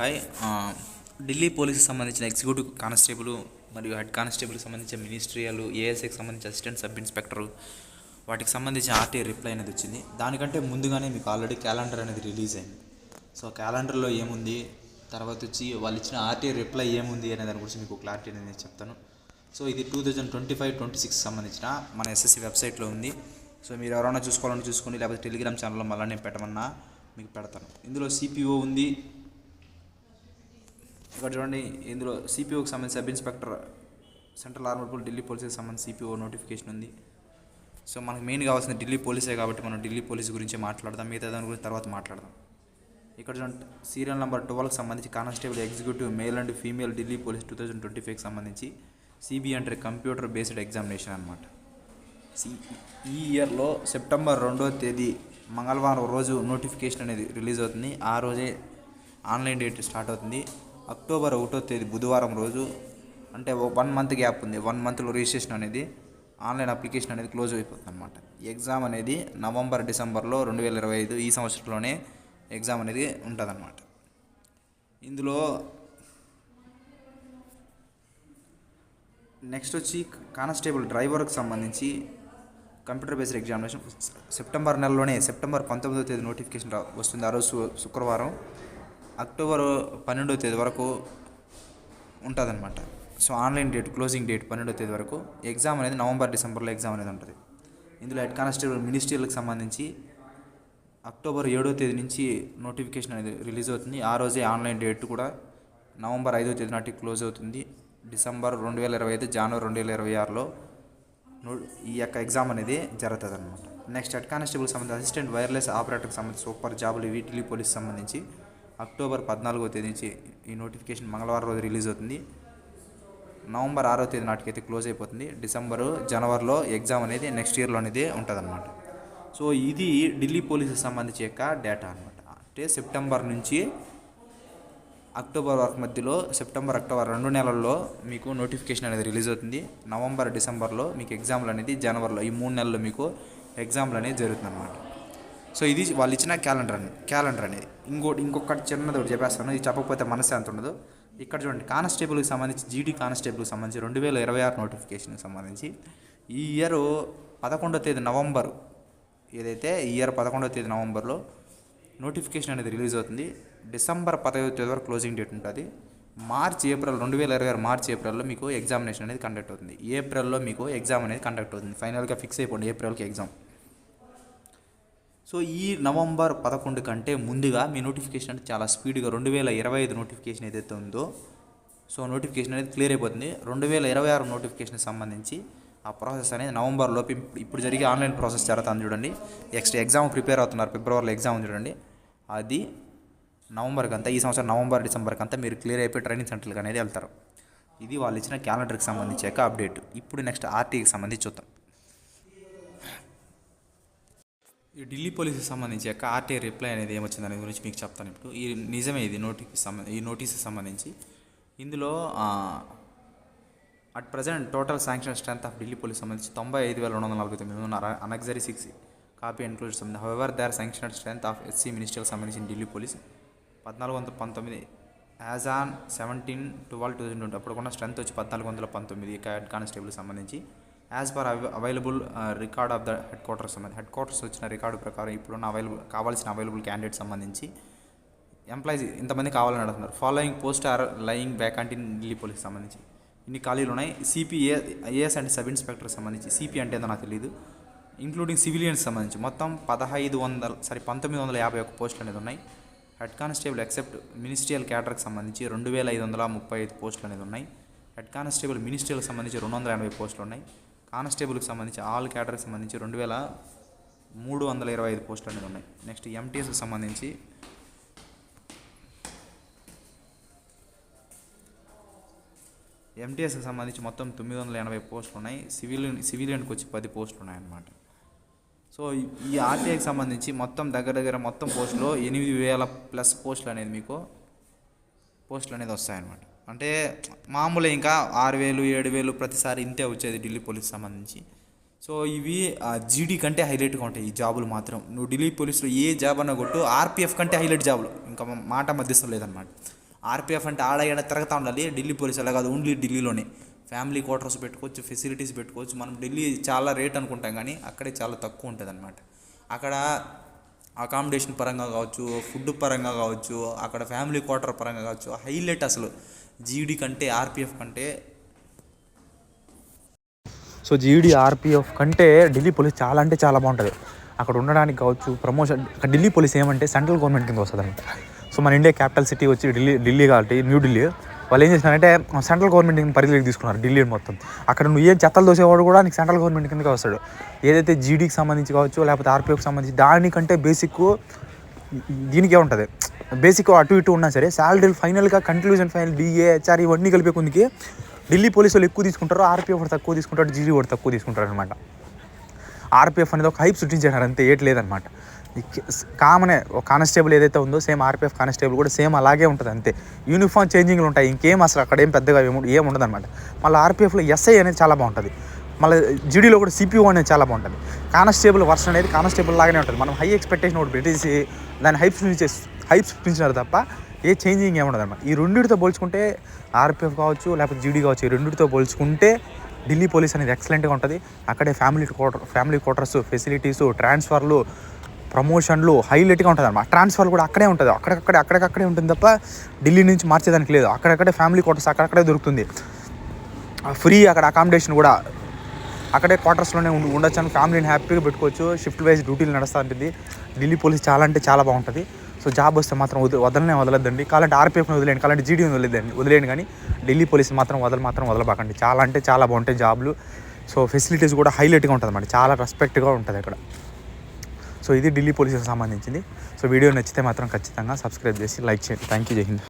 Hi Delhi పోలీసుకి సంబంధించిన executive constable మరియు హెడ్ కానిస్టేబుల్కి సంబంధించిన మినిస్ట్రియలు ఏఎస్ఐకి సంబంధించిన అసిస్టెంట్ సబ్ ఇన్స్పెక్టర్ వాటికి సంబంధించిన ఆర్టీఐ రిప్లై అనేది వచ్చింది. దానికంటే ముందుగానే మీకు ఆల్రెడీ క్యాలెండర్ అనేది రిలీజ్ అయింది. సో క్యాలెండర్లో ఏముంది? తర్వాత వచ్చి వాళ్ళు ఇచ్చిన ఆర్టీఐ రిప్లై ఏముంది అనే దాని గురించి మీకు క్లారిటీ అనేది నేను చెప్తాను. సో ఇది two thousand twenty five twenty six సంబంధించిన మన ఎస్ఎస్సి వెబ్సైట్లో ఉంది. సో మీరు ఎవరైనా చూసుకోవాలని చూసుకొని లేకపోతే టెలిగ్రామ్ ఛానల్లో మళ్ళీ నేను పెట్టమన్నా మీకు పెడతాను. ఇందులో సిపిఓ ఉంది ఇక్కడ చూడండి ఇందులో సిపిఓకి సంబంధించి sub inspector central armed police Delhi పోలీస్కి సంబంధించి సిపిఓ నోటిఫికేషన్ ఉంది. సో మనకు మెయిన్ కావాల్సిన ఢిల్లీ పోలీసే కాబట్టి మనం ఢిల్లీ పోలీస్ గురించి మాట్లాడదాం మిగతా దాని గురించి తర్వాత మాట్లాడదాం. ఇక్కడ చూడండి సీరియల్ నెంబర్ ట్వెల్వ్కి సంబంధించి constable executive male and female Delhi police two thousand twenty ఫైవ్కి సంబంధించి సిబి అంటే కంప్యూటర్ బేస్డ్ ఎగ్జామినేషన్ అనమాట ఈ ఇయర్లో సెప్టెంబర్ రెండో తేదీ మంగళవారం రోజు నోటిఫికేషన్ అనేది రిలీజ్ అవుతుంది. ఆ రోజే ఆన్లైన్ డేట్ స్టార్ట్ అవుతుంది. అక్టోబర్ ఒకటో తేదీ బుధవారం రోజు అంటే వన్ మంత్ గ్యాప్ ఉంది. వన్ మంత్లో రిజిస్ట్రేషన్ అనేది ఆన్లైన్ అప్లికేషన్ అనేది క్లోజ్ అయిపోతుంది అనమాట ఎగ్జామ్ అనేది నవంబర్ డిసెంబర్లో రెండు వేల ఇరవై ఐదు ఈ సంవత్సరంలోనే ఎగ్జామ్ అనేది ఉంటుందన్నమాట. ఇందులో నెక్స్ట్ వచ్చి కానిస్టేబుల్ డ్రైవర్కి సంబంధించి కంప్యూటర్ బేస్డ్ ఎగ్జామినేషన్ సెప్టెంబర్ నెలలోనే సెప్టెంబర్ పంతొమ్మిదో తేదీ నోటిఫికేషన్ వస్తుంది ఆ రోజు శుక్రవారం. అక్టోబర్ పన్నెండో తేదీ వరకు ఉంటుందన్నమాట. So online date closing date పన్నెండో తేదీ వరకు ఎగ్జామ్ అనేది నవంబర్ డిసెంబర్లో ఎగ్జామ్ అనేది ఉంటుంది. ఇందులో హెడ్ కానిస్టేబుల్ మినిస్ట్రీలకు సంబంధించి అక్టోబర్ ఏడో తేదీ నుంచి నోటిఫికేషన్ అనేది రిలీజ్ అవుతుంది. ఆ రోజే ఆన్లైన్ డేట్ కూడా నవంబర్ ఐదో తేదీ నాటికి క్లోజ్ అవుతుంది. డిసెంబర్ రెండు వేల ఇరవై ఐదు జనవరి రెండు వేల ఇరవై ఆరులో నో ఈ యొక్క ఎగ్జామ్ అనేది జరుగుతుంది అనమాట నెక్స్ట్ హెడ్ కానిస్టేబుల్ సంబంధించి అసిస్టెంట్ వైర్లెస్ ఆపరేటర్కి సంబంధించి సూపర్ జాబులు వీటిలీ పోలీస్ సంబంధించి అక్టోబర్ పద్నాలుగో తేదీ నుంచి ఈ నోటిఫికేషన్ మంగళవారం రోజు రిలీజ్ అవుతుంది. నవంబర్ ఆరో తేదీ నాటికైతే క్లోజ్ అయిపోతుంది. డిసెంబరు జనవరిలో ఎగ్జామ్ అనేది నెక్స్ట్ ఇయర్లో అనేది ఉంటుందన్నమాట. సో ఇది ఢిల్లీ పోలీసుకి సంబంధించి యొక్క డేటా అనమాట అంటే సెప్టెంబర్ నుంచి అక్టోబర్ వరకు మధ్యలో సెప్టెంబర్ అక్టోబర్ రెండు నెలల్లో మీకు నోటిఫికేషన్ అనేది రిలీజ్ అవుతుంది. నవంబర్ డిసెంబర్లో మీకు ఎగ్జామ్లు అనేది జనవరిలో ఈ మూడు నెలల్లో మీకు ఎగ్జామ్లు అనేది జరుగుతుంది అనమాట సో ఇది వాళ్ళు ఇచ్చిన క్యాలెండర్ అని క్యాలెండర్ అనేది. ఇంకోటి ఇంకొకటి చిన్నది ఒకటి చెప్పేస్తాను. ఇది చెప్పకపోతే మనశ్శాంతి ఉండదు. ఇక్కడ చూడండి కానిస్టేబుల్కి సంబంధించి జీడీ కానిస్టేబుల్కి సంబంధించి రెండు వేల ఇరవై ఆరు నోటిఫికేషన్కి సంబంధించి ఈ ఇయర్ పదకొండో తేదీ నవంబర్ ఏదైతే ఈ ఇయర్ పదకొండో తేదీ నవంబర్లో నోటిఫికేషన్ అనేది రిలీజ్ అవుతుంది. డిసెంబర్ పదహైదు తేదీ వరకు క్లోజింగ్ డేట్ ఉంటుంది. మార్చ్ ఏప్రిల్ రెండు వేల ఇరవై ఆరు మార్చ్ ఏప్రిల్లో మీకు ఎగ్జామినేషన్ అనేది కండక్ట్ అవుతుంది. ఏప్రిల్లో మీకు ఎగ్జామ్ అనేది కండక్ట్ అవుతుంది. ఫైనల్గా ఫిక్స్ అయిపోండి ఏప్రిల్కి ఎగ్జామ్. సో ఈ నవంబర్ పదకొండు కంటే ముందుగా మీ నోటిఫికేషన్ అంటే చాలా స్పీడ్గా రెండు వేల ఇరవై ఐదు నోటిఫికేషన్ ఏదైతే ఉందో సో నోటిఫికేషన్ అనేది క్లియర్ అయిపోతుంది. రెండు వేల ఇరవై ఆరు నోటిఫికేషన్కి సంబంధించి ఆ ప్రాసెస్ అనేది నవంబర్లోపు ఇప్పుడు జరిగే ఆన్లైన్ ప్రాసెస్ జరుగుతుంది చూడండి. నెక్స్ట్ ఎగ్జామ్ ప్రిపేర్ అవుతున్నారు ఫిబ్రవరిలో ఎగ్జామ్ చూడండి. అది నవంబర్కి అంతా ఈ సంవత్సరం నవంబర్ డిసెంబర్కి అంతా మీరు క్లియర్ అయిపోయి ట్రైనింగ్ సెంటర్కి అనేది వెళ్తారు. ఇది వాళ్ళు ఇచ్చిన క్యాలెండర్కి సంబంధించి అప్డేట్. ఇప్పుడు నెక్స్ట్ ఆర్టీకి సంబంధించి చూద్దాం. ఈ ఢిల్లీ పోలీసుకి సంబంధించి యొక్క ఆర్టీఐ రిప్లై అనేది ఏమొచ్చింది? దాని గురించి మీకు చెప్తాను ఇప్పుడు. ఈ నిజమే ఇది నోటికి సంబంధించి ఈ నోటీస్కి సంబంధించి. ఇందులో at present total sanction strength of Delhi police సంబంధించి తొంభై ఐదు వేల రెండు వందల నలభై తొమ్మిది ఉన్నారు అనగ్జరీ సిక్స్ కాపీ ఎన్క్లూడ్ సంబంధించి. However they are sanction strength of SC మినిస్టర్కి సంబంధించిన ఢిల్లీ పోలీస్ పద్నాలుగు వందల పంతొమ్మిది. As on seventeen twelve two thousand twenty అప్పుడుకున్న strength వచ్చి పద్నాలుగు వందల పంతొమ్మిది హెడ్ కానిస్టేబుల్ సంబంధించి. As per available record of the headquarters సంబంధించి హెడ్ క్వార్టర్స్ వచ్చిన రికార్డు ప్రకారం ఇప్పుడున్న అవైలబుల్ కావాల్సిన అవైలబుల్ క్యాండిడేట్ సంబంధించి ఎంప్లాయీస్ ఇంతమంది కావాలని అడుగుతున్నారు. Following post are lying vacant in Delhi police సంబంధించి. ఇన్ని ఖాళీలు ఉన్నాయి. CPA AS and sub inspector సంబంధించి. సిపి అంటే ఏదో నాకు తెలియదు ఇంక్లూడింగ్ సివిలియన్స్ సంబంధించి. మొత్తం పదహైదు వందల సారీ పంతొమ్మిది వందల యాభై ఒక్క పోస్టులు అనేది ఉన్నాయి. హెడ్ కానిస్టేబుల్ ఎక్సెప్ట్ మినిస్ట్రియల్ క్యాడర్కి సంబంధించి రెండు వేల ఐదు వందల ముప్పై ఐదు పోస్టులు అనేది ఉన్నాయి. హెడ్ కానిస్టేబుల్ మినిస్ట్రియల్కి సంబంధించి రెండు వందల ఎనభై పోస్టులు ఉన్నాయి. కానిస్టేబుల్కి సంబంధించి ఆల్ క్యాడర్కి సంబంధించి రెండు వేల మూడు వందల ఇరవై ఐదు పోస్టులు అనేది ఉన్నాయి. నెక్స్ట్ ఎంటీఎస్కి సంబంధించి ఎంటీఎస్కి సంబంధించి మొత్తం తొమ్మిది వందల ఎనభై పోస్టులు ఉన్నాయి. సివిలియన్ సివిలియన్కి వచ్చి పది పోస్టులు ఉన్నాయన్నమాట. సో ఈ- ఈ ఆర్టీఐకి సంబంధించి మొత్తం దగ్గర దగ్గర మొత్తం పోస్టులో ఎనిమిది వేల ప్లస్ పోస్టులు అనేది మీకు పోస్టులు అనేది వస్తాయన్నమాట. అంటే మామూలు ఇంకా ఆరు వేలు ఏడు వేలు ప్రతిసారి ఇంతే వచ్చేది ఢిల్లీ పోలీస్ సంబంధించి. సో ఇవి జీడీ కంటే హైలైట్గా ఉంటాయి ఈ జాబులు మాత్రం. నువ్వు ఢిల్లీ పోలీసులో ఏ జాబ్ అన్న కొట్టు ఆర్పిఎఫ్ కంటే హైలైట్ జాబులు. ఇంకా మాట మధ్యస్థం లేదన్నమాట. ఆర్పిఎఫ్ అంటే ఆడైనా తిరగతా ఉండాలి ఢిల్లీ పోలీస్ అలా కాదు ఓన్లీ ఢిల్లీలోనే. ఫ్యామిలీ క్వార్టర్స్ పెట్టుకోవచ్చు ఫెసిలిటీస్ పెట్టుకోవచ్చు. మనం ఢిల్లీ చాలా రేట్ అనుకుంటాం కానీ అక్కడే చాలా తక్కువ ఉంటుంది అనమాట అక్కడ అకామిడేషన్ పరంగా కావచ్చు ఫుడ్ పరంగా కావచ్చు అక్కడ ఫ్యామిలీ క్వార్టర్ పరంగా కావచ్చు హైలైట్ అసలు. జీడి కంటే ఆర్పిఎఫ్ కంటే సో జీడి ఆర్పిఎఫ్ కంటే ఢిల్లీ పోలీస్ చాలా అంటే చాలా బాగుంటుంది. అక్కడ ఉండడానికి కావచ్చు ప్రమోషన్ ఢిల్లీ పోలీస్ ఏమంటే సెంట్రల్ గవర్నమెంట్ కింద వస్తుంది అనమాట సో మన ఇండియా క్యాపిటల్ సిటీ వచ్చి ఢిల్లీ ఢిల్లీ కాబట్టి న్యూఢిల్లీ వాళ్ళు ఏం చేసినారంటే సెంట్రల్ గవర్నమెంట్ పరిధిలోకి తీసుకున్నారు ఢిల్లీ మొత్తం. అక్కడ నువ్వు ఏం చెత్తలు దోసేవాడు కూడా నీకు సెంట్రల్ గవర్నమెంట్ కిందకి వస్తాడు. ఏదైతే జీడీకి సంబంధించి కావచ్చు లేకపోతే ఆర్పిఎఫ్కి సంబంధించి దానికంటే బేసిక్ దీనికే ఉంటుంది బేసిక్ అటు ఇటు ఉన్నా సరే శాలరీలు ఫైనల్గా కంక్లూజన్ ఫైనల్ డిఏ హెచ్ఆర్ ఇవన్నీ కలిపే కొందికి ఢిల్లీ పోలీసు వాళ్ళు ఎక్కువ తీసుకుంటారు ఆర్పిఎఫ్ వాడు తక్కువ తీసుకుంటారు జీడీ వాడు తక్కువ తీసుకుంటారు అనమాట ఆర్పిఎఫ్ అనేది ఒక హైప్ సృష్టించారు అంతే ఏట్ లేదనమాట కామనే ఒక కానిస్టేబుల్ ఏదైతే ఉందో సేమ్ ఆర్పిఎఫ్ కానిస్టేబుల్ కూడా సేమ్ అలాగే ఉంటుంది అంతే. యూనిఫామ్ చేంజింగ్లు ఉంటాయి ఇంకేం అసలు అక్కడ ఏం పెద్దగా ఏం ఏం ఉండదు అనమాట మళ్ళీ ఆర్పిఎఫ్లో ఎస్ఐ అనేది చాలా బాగుంటుంది. మళ్ళీ జీడీలో కూడా సిపిఓ అనేది చాలా బాగుంటుంది. కానిస్టేబుల్ వర్షన్ అనేది కానిస్టేబుల్ లాగానే ఉంటుంది. మనం హై ఎక్స్పెక్టేషన్ ఒకటి పెట్టేసి దాన్ని హైప్ హైప్ చూపించినారు తప్ప ఏ చేంజింగ్ ఏముండదు అనమాట ఈ రెండింటితో పోల్చుకుంటే ఆర్పిఎఫ్ కావచ్చు లేకపోతే జీడీ కావచ్చు ఈ రెండింటితో పోల్చుకుంటే ఢిల్లీ పోలీస్ అనేది ఎక్సలెంట్గా ఉంటుంది. అక్కడే family quarter family quarters facilities ట్రాన్స్ఫర్లు ప్రమోషన్లు హైలైట్గా ఉంటుంది అనమాట ట్రాన్స్ఫర్ కూడా అక్కడే ఉంటుంది. అక్కడక్కడే అక్కడికక్కడే ఉంటుంది తప్ప ఢిల్లీ నుంచి మార్చేదానికి లేదు. అక్కడక్కడే ఫ్యామిలీ క్వార్టర్స్ అక్కడక్కడే దొరుకుతుంది. ఫ్రీ అక్కడ అకామిడేషన్ కూడా అక్కడే క్వార్టర్స్లోనే ఉండి ఉండొచ్చు అని ఫ్యామిలీని హ్యాపీగా పెట్టుకోవచ్చు. షిఫ్ట్ వైజ్ డ్యూటీలు నడుస్తూ ఉంటుంది. ఢిల్లీ పోలీస్ చాలా అంటే చాలా బాగుంటుంది. సో జాబ్ వస్తే మాత్రం వదిలి వదలనే వదలద్దండి. కాలంటే ఆర్పిఎఫ్ని వదిలేయండి కాలంటే జీడీని వదిలేదండి వదిలేండి కానీ ఢిల్లీ పోలీస్ మాత్రం వదల మాత్రం వదలబాకండి. చాలా అంటే చాలా బాగుంటాయి జాబ్లు. సో ఫెసిలిటీస్ కూడా హైలైట్గా ఉంటుంది అన్నమాట చాలా రెస్పెక్ట్గా ఉంటుంది అక్కడ. సో ఇది ఢిల్లీ పోలీసులకు సంబంధించింది. సో వీడియో నచ్చితే మాత్రం ఖచ్చితంగా సబ్స్క్రైబ్ చేసి లైక్ చేయండి. థ్యాంక్ యూ జై హింద్